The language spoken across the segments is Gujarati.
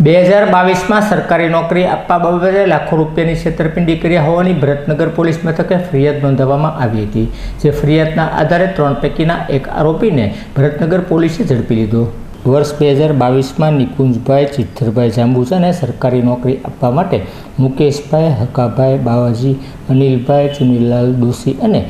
બે હજાર બાવીસમાં સરકારી નોકરી આપવા બાબતે લાખો રૂપિયાની છેતરપિંડી કર્યા હોવાની ભરતનગર પોલીસ મથકે ફરિયાદ નોંધાવવામાં આવી હતી. જે ફરિયાદના આધારે ત્રણ પૈકીના એક આરોપીને ભરતનગર પોલીસે ઝડપી લીધો. વર્ષ બે હજાર બાવીસમાં નિકુંજભાઈ ચિત્તરભાઈ જાંબુચાને સરકારી નોકરી આપવા માટે મુકેશભાઈ હકાભાઈ બાવાજી, અનિલભાઈ ચુનીલાલ દોશી અને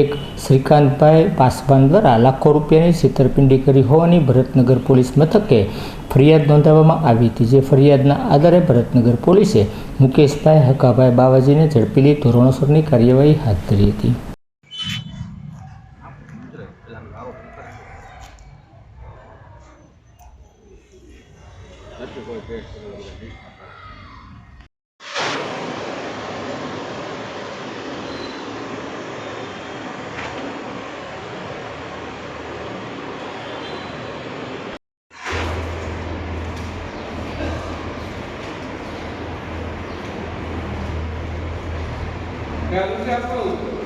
એક શ્રીકાંતભાઈ પાસવાન દ્વારા લાખો રૂપિયાની છેતરપિંડી કરી હોવાની ભરતનગર પોલીસ મથકે ફરિયાદ નોંધાવવામાં આવી હતી, જે ફરિયાદના આધારે ભરતનગર પોલીસે મુકેશભાઈ હકાભાઈ બાવાજીને ઝડપી લઈ ધોરણસરની કાર્યવાહી હાથ ધરી હતી. Carlos Japão.